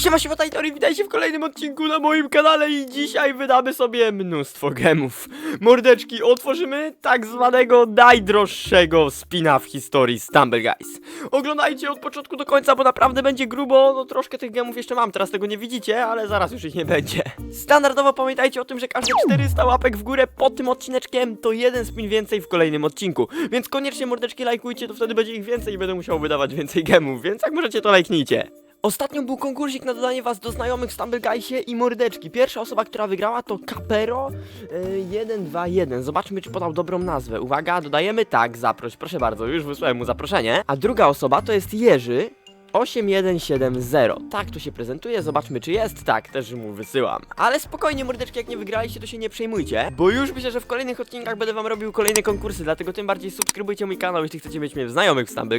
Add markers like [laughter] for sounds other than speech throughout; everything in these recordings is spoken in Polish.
Siema, siema, Tajtory, witajcie w kolejnym odcinku na moim kanale i dzisiaj wydamy sobie mnóstwo gemów. Mordeczki, otworzymy tak zwanego najdroższego spina w historii Stumble Guys. Oglądajcie od początku do końca, bo naprawdę będzie grubo, no troszkę tych gemów jeszcze mam, teraz tego nie widzicie, ale zaraz już ich nie będzie. Standardowo pamiętajcie o tym, że każde 400 łapek w górę pod tym odcineczkiem to jeden spin więcej w kolejnym odcinku, więc koniecznie mordeczki lajkujcie, to wtedy będzie ich więcej i będę musiał wydawać więcej gemów, więc jak możecie to lajknijcie. Ostatnio był konkursik na dodanie was do znajomych w Stumble Guysie i mordeczki. Pierwsza osoba, która wygrała to Capero yy, 121. Zobaczmy, czy podał dobrą nazwę. Uwaga, dodajemy tak, zaproś, proszę bardzo, już wysłałem mu zaproszenie. A druga osoba to jest Jerzy. 8170. Tak to się prezentuje, zobaczmy czy jest. Tak, też mu wysyłam. Ale spokojnie, mordeczki, jak nie wygraliście, to się nie przejmujcie. Bo już myślę, że w kolejnych odcinkach będę wam robił kolejne konkursy, dlatego tym bardziej subskrybujcie mój kanał, jeśli chcecie mieć mnie w znajomych w Stumble.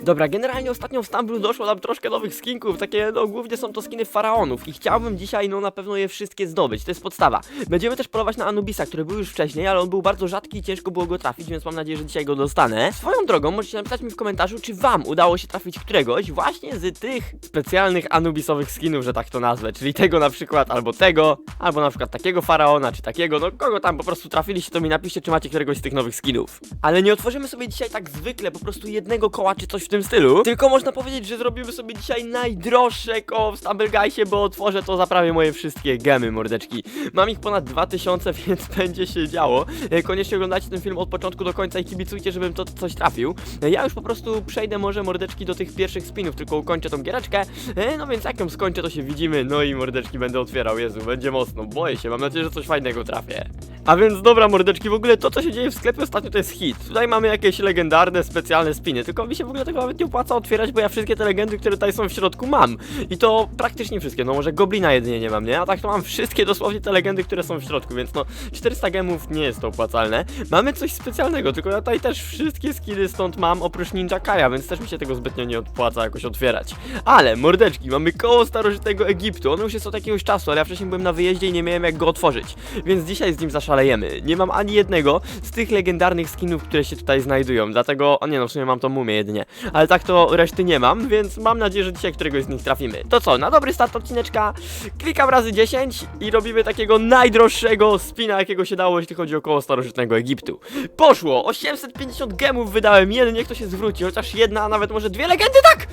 Dobra, generalnie ostatnio w Stumble doszło nam troszkę nowych skinków, takie no głównie są to skiny faraonów i chciałbym dzisiaj no na pewno je wszystkie zdobyć, to jest podstawa. Będziemy też polować na Anubisa, który był już wcześniej, ale on był bardzo rzadki i ciężko było go trafić, więc mam nadzieję, że dzisiaj go dostanę. Swoją drogą możecie napisać mi w komentarzu, czy wam udało się trafić któregoś właśnie z tych specjalnych Anubisowych skinów, że tak to nazwę, czyli tego na przykład, albo tego, albo na przykład takiego faraona, czy takiego, no kogo tam po prostu trafiliście, to mi napiszcie, czy macie któregoś z tych nowych skinów. Ale nie otworzymy sobie dzisiaj tak zwykle, po prostu jednego koła, czy coś w tym stylu, tylko można powiedzieć, że zrobimy sobie dzisiaj najdroższe koło w Stumble Guysie, bo otworzę to za prawie moje wszystkie gemy, mordeczki. Mam ich ponad 2000, [laughs] więc będzie się działo. E, Koniecznie oglądajcie ten film od początku do końca i kibicujcie, żebym to coś trafił. E, Ja już po prostu przejdę może mordeczki do tych pierwszych spinów, tylko ukończę tą giereczkę. E, No więc jak ją skończę, to się widzimy. No i mordeczki będę otwierał. Jezu, będzie mocno. Boję się, mam nadzieję, że coś fajnego trafię. A więc dobra, mordeczki, w ogóle to, co się dzieje w sklepie ostatnio, to jest hit. Tutaj mamy jakieś legendarne, specjalne spiny, tylko mi się w ogóle tego nawet nie opłaca otwierać, bo ja wszystkie te legendy, które tutaj są w środku mam. I to praktycznie wszystkie, no może Goblina jedynie nie mam, nie? A tak to mam wszystkie dosłownie te legendy, które są w środku, więc no 400 gemów nie jest to opłacalne. Mamy coś specjalnego, tylko ja tutaj też wszystkie skiny stąd mam, oprócz Ninja Kaja, więc też mi się tego zbytnio nie opłaca jakoś otwierać. Ale, mordeczki, mamy koło starożytnego Egiptu, on już jest od jakiegoś czasu, ale ja wcześniej byłem na wyjeździe i nie miałem jak go otworzyć, więc dzisiaj z nim zaszalejemy. Nie mam ani jednego z tych legendarnych skinów, które się tutaj znajdują, dlatego, o nie no, w sumie mam to mumię jedynie, ale tak to reszty nie mam, więc mam nadzieję, że dzisiaj któregoś z nich trafimy. To co, na dobry start odcineczka, klikam razy 10 i robimy takiego najdroższego spina, jakiego się dało, jeśli chodzi o koło starożytnego Egiptu. Poszło! 850 gemów wydałem, jeden niech to się zwróci, chociaż jedna, a nawet może dwie legendy, tak!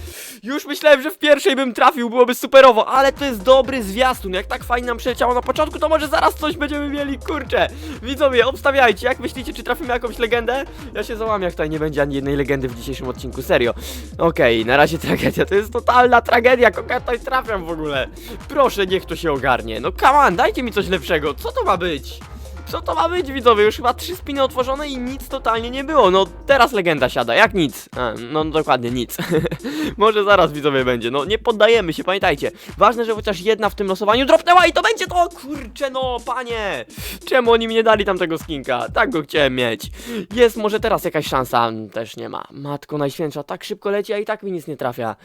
Już myślałem, że w pierwszej bym trafił, byłoby superowo, ale to jest dobry zwiastun, jak tak fajnie nam przeleciało na początku, to może zaraz coś będziemy mieli, kurczę! Widzowie, obstawiajcie, jak myślicie, czy trafimy jakąś legendę? Ja się załamię, jak tutaj nie będzie ani jednej legendy w dzisiejszym odcinku, serio. Okej, na razie tragedia, to jest totalna tragedia, kogo tutaj trafiam w ogóle? Proszę, niech to się ogarnie, no come on, dajcie mi coś lepszego, co to ma być? Co to ma być, widzowie? Już chyba trzy spiny otworzone i nic totalnie nie było. No teraz legenda siada, jak nic. A, no dokładnie nic. [laughs] Może zaraz widzowie będzie. No nie poddajemy się, pamiętajcie. Ważne, że chociaż jedna w tym losowaniu dropnęła i to będzie to! Kurczę no, panie! Czemu oni mi nie dali tamtego skinka? Tak go chciałem mieć. Jest może teraz jakaś szansa. Też nie ma. Matko najświętsza, tak szybko leci, a i tak mi nic nie trafia.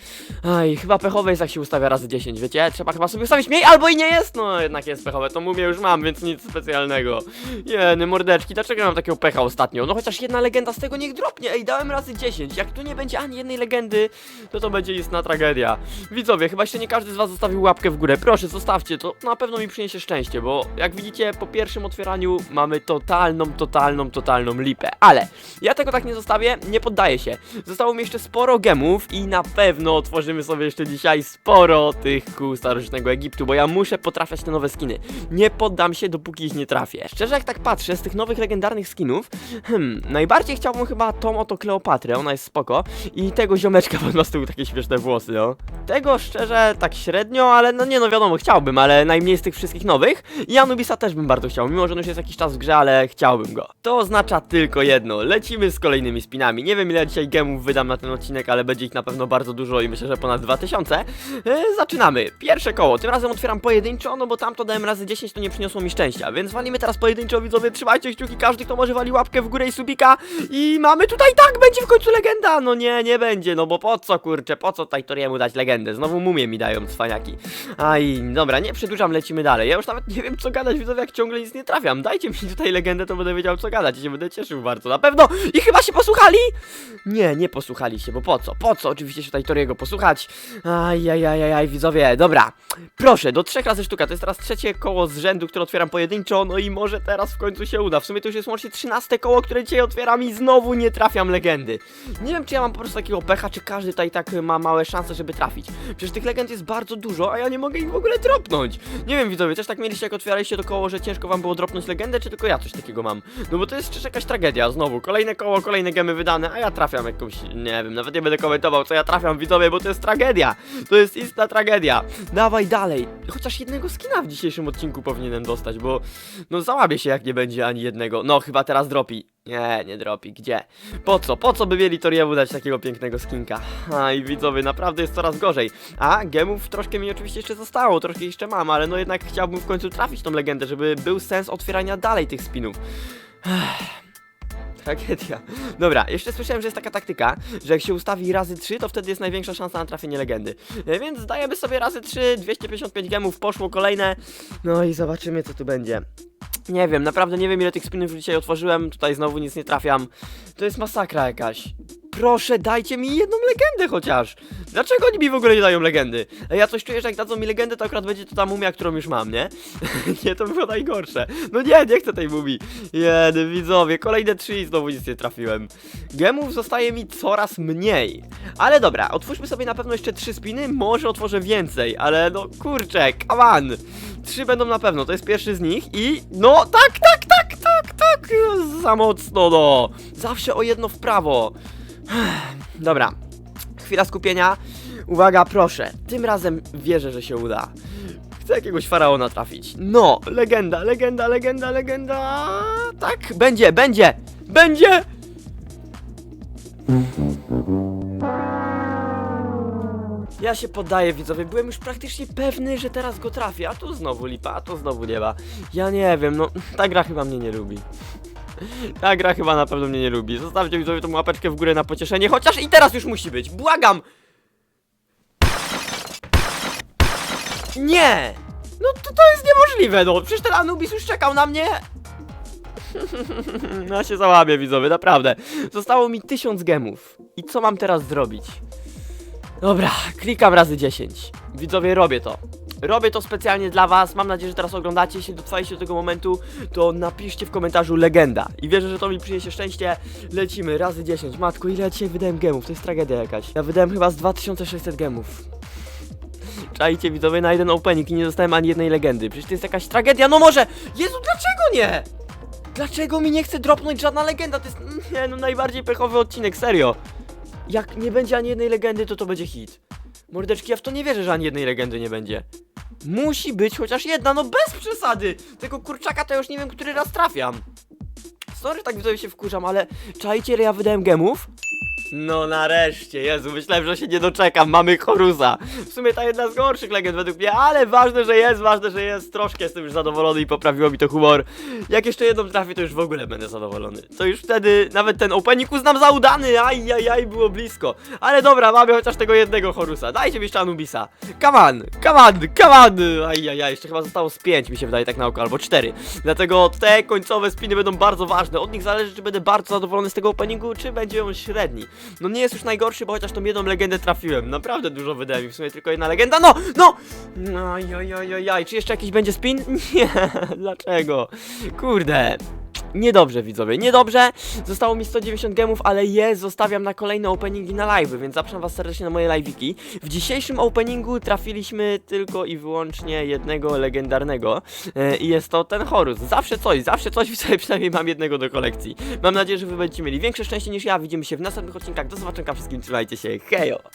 Aj, chyba pechowe jest jak się ustawia razy 10, wiecie? Trzeba chyba sobie ustawić mniej, albo i nie jest! No jednak jest pechowe, to mówię już mam, więc nic specjalnego. Jeny, mordeczki, dlaczego ja mam takiego pecha ostatnio? No chociaż jedna legenda z tego niech dropnie, ej, dałem razy 10. Jak tu nie będzie ani jednej legendy, to to będzie istna tragedia. Widzowie, chyba jeszcze nie każdy z was zostawił łapkę w górę. Proszę, zostawcie, to na pewno mi przyniesie szczęście, bo jak widzicie, po pierwszym otwieraniu mamy totalną, totalną, totalną lipę. Ale ja tego tak nie zostawię, nie poddaję się. Zostało mi jeszcze sporo gemów i na pewno otworzymy sobie jeszcze dzisiaj sporo tych kół starożytnego Egiptu, bo ja muszę potrafiać te nowe skiny. Nie poddam się, dopóki ich nie trafię. Szczerze, jak tak patrzę, z tych nowych legendarnych skinów, hmm, najbardziej chciałbym chyba tą oto Kleopatrę, ona jest spoko, i tego ziomeczka, bo ma z tyłu takie śmieszne włosy, no. Tego szczerze tak średnio, ale no nie no wiadomo, chciałbym, ale najmniej z tych wszystkich nowych. I Anubisa też bym bardzo chciał, mimo że on już jest jakiś czas w grze, ale chciałbym go. To oznacza tylko jedno, lecimy z kolejnymi spinami. Nie wiem ile dzisiaj gemów wydam na ten odcinek, ale będzie ich na pewno bardzo dużo i myślę, że ponad 2000. E, zaczynamy. Pierwsze koło, tym razem otwieram pojedynczo, no bo tamto dałem razy 10, to nie przyniosło mi szczęścia, więc walimy teraz pojedynczo pojedynczo, widzowie, trzymajcie kciuki, każdy, kto może wali łapkę w górę i subika. I mamy tutaj, tak, będzie w końcu legenda, no nie, nie będzie, no bo po co, kurczę, po co tutaj Toriemu dać legendę, znowu mumię mi dają cwaniaki. Aj, dobra, nie przedłużam, lecimy dalej, ja już nawet nie wiem, co gadać, widzowie, jak ciągle nic nie trafiam, dajcie mi tutaj legendę, to będę wiedział, co gadać i się będę cieszył bardzo, na pewno, i chyba się posłuchali? Nie, nie posłuchali się, bo po co, po co oczywiście się tutaj Toriego posłuchać, aj, aj, aj, aj, aj, widzowie, dobra, proszę, do trzech razy sztuka, to jest teraz trzecie koło z rzędu, które otwieram pojedynczo, no i może teraz w końcu się uda, w sumie to już jest łącznie trzynaste koło, które dzisiaj otwieram i znowu nie trafiam legendy. Nie wiem, czy ja mam po prostu takiego pecha, czy każdy tutaj tak ma małe szanse, żeby trafić. Przecież tych legend jest bardzo dużo, a ja nie mogę ich w ogóle dropnąć. Nie wiem, widzowie, też tak mieliście, jak otwieraliście to koło, że ciężko wam było dropnąć legendę, czy tylko ja coś takiego mam? No bo to jest przecież jakaś tragedia, znowu, kolejne koło, kolejne gemy wydane, a ja trafiam jakąś, nie wiem, nawet nie będę komentował, co ja trafiam, widzowie, bo to jest tragedia. To jest istna tragedia. Dawaj dalej. Chociaż jednego skina w dzisiejszym odcinku powinienem dostać, bo no załabię się, jak nie będzie ani jednego. No, chyba teraz dropi. Nie, nie dropi, gdzie? Po co? Po co by mieli Toriemu dać takiego pięknego skinka? A i widzowie, naprawdę jest coraz gorzej. A, gemów troszkę mi oczywiście jeszcze zostało, troszkę jeszcze mam, ale no jednak chciałbym w końcu trafić tą legendę, żeby był sens otwierania dalej tych spinów. Ech. Tragedia. Dobra, jeszcze słyszałem, że jest taka taktyka, że jak się ustawi razy 3, to wtedy jest największa szansa na trafienie legendy. E, Więc dajemy sobie razy 3, 255 gemów, poszło kolejne. No i zobaczymy, co tu będzie. Nie wiem, naprawdę nie wiem ile tych spinów dzisiaj otworzyłem, tutaj znowu nic nie trafiam. To jest masakra jakaś. Proszę, dajcie mi jedną legendę chociaż. Dlaczego oni mi w ogóle nie dają legendy? Ja coś czuję, że jak dadzą mi legendę, to akurat będzie to ta mumia, którą już mam, nie? [laughs] nie, to było najgorsze. No nie, nie chcę tej mumii. Jedy, widzowie, kolejne trzy i znowu nic nie trafiłem. Gemów zostaje mi coraz mniej. Ale dobra, otwórzmy sobie na pewno jeszcze trzy spiny, może otworzę więcej, ale no kurczę, come on. Trzy będą na pewno, to jest pierwszy z nich i no tak, tak, tak, tak, tak, za mocno no. Zawsze o jedno w prawo. Dobra, chwila skupienia. Uwaga, proszę, tym razem wierzę, że się uda. Chcę jakiegoś faraona trafić. No, legenda, legenda, legenda, legenda. Tak, będzie, będzie, będzie. Ja się poddaję widzowie, byłem już praktycznie pewny, że teraz go trafię, a tu znowu lipa, a tu znowu nie ma. Ja nie wiem, no ta gra chyba mnie nie lubi. Ta gra chyba na pewno mnie nie lubi. Zostawcie widzowie tą łapeczkę w górę na pocieszenie, chociaż i teraz już musi być, błagam! Nie! No to, to jest niemożliwe, no przecież ten Anubis już czekał na mnie. [laughs] No się załabię widzowie, naprawdę. Zostało mi tysiąc gemów. I co mam teraz zrobić? Dobra, klikam razy 10. Widzowie, robię to. Robię to specjalnie dla was. Mam nadzieję, że teraz oglądacie. Jeśli dotrwaliście do tego momentu, to napiszcie w komentarzu legenda. I wierzę, że to mi przyniesie szczęście. Lecimy razy 10. Matko, ile ja dzisiaj wydałem gemów? To jest tragedia jakaś. Ja wydałem chyba z 2600 gemów. Czajcie widzowie na jeden opening i nie dostałem ani jednej legendy. Przecież to jest jakaś tragedia. No może! Jezu, dlaczego nie? Dlaczego mi nie chce dropnąć żadna legenda? To jest nie, no najbardziej pechowy odcinek, serio. Jak nie będzie ani jednej legendy, to to będzie hit. Mordeczki, ja w to nie wierzę, że ani jednej legendy nie będzie. Musi być chociaż jedna, no bez przesady! Tego kurczaka to już nie wiem, który raz trafiam. Sorry, tak widzowie się wkurzam, ale czajcie, ile ja wydałem gemów? No nareszcie, Jezu, myślałem, że się nie doczekam, mamy Horusa. W sumie ta jedna z gorszych legend według mnie, ale ważne, że jest, ważne, że jest. Troszkę jestem już zadowolony i poprawiło mi to humor. Jak jeszcze jedną trafię, to już w ogóle będę zadowolony. To już wtedy nawet ten opening uznam za udany, aj, aj, aj, było blisko. Ale dobra, mamy chociaż tego jednego Horusa. Dajcie mi jeszcze Anubisa. Come on, come on, come on. Aj, aj, aj, jeszcze chyba zostało z pięć, mi się wydaje tak na oko, albo cztery. Dlatego te końcowe spiny będą bardzo ważne. Od nich zależy, czy będę bardzo zadowolony z tego openingu, czy będzie on średni. No nie jest już najgorszy, bo chociaż tą jedną legendę trafiłem. Naprawdę dużo wydałem i w sumie tylko jedna legenda. No! No! No jaj, czy jeszcze jakiś będzie spin? [laughs] Nie, dlaczego? Kurde. Niedobrze widzowie, niedobrze. Zostało mi 190 gemów, ale je zostawiam na kolejne openingi na live, więc zapraszam was serdecznie na moje live'iki. W dzisiejszym openingu trafiliśmy tylko i wyłącznie jednego legendarnego e, i jest to ten Horus. Zawsze coś, zawsze coś, [laughs] widzowie, przynajmniej mam jednego do kolekcji. Mam nadzieję, że wy będziecie mieli większe szczęście niż ja. Widzimy się w następnych odcinkach. Do zobaczenia wszystkim, trzymajcie się, hejo!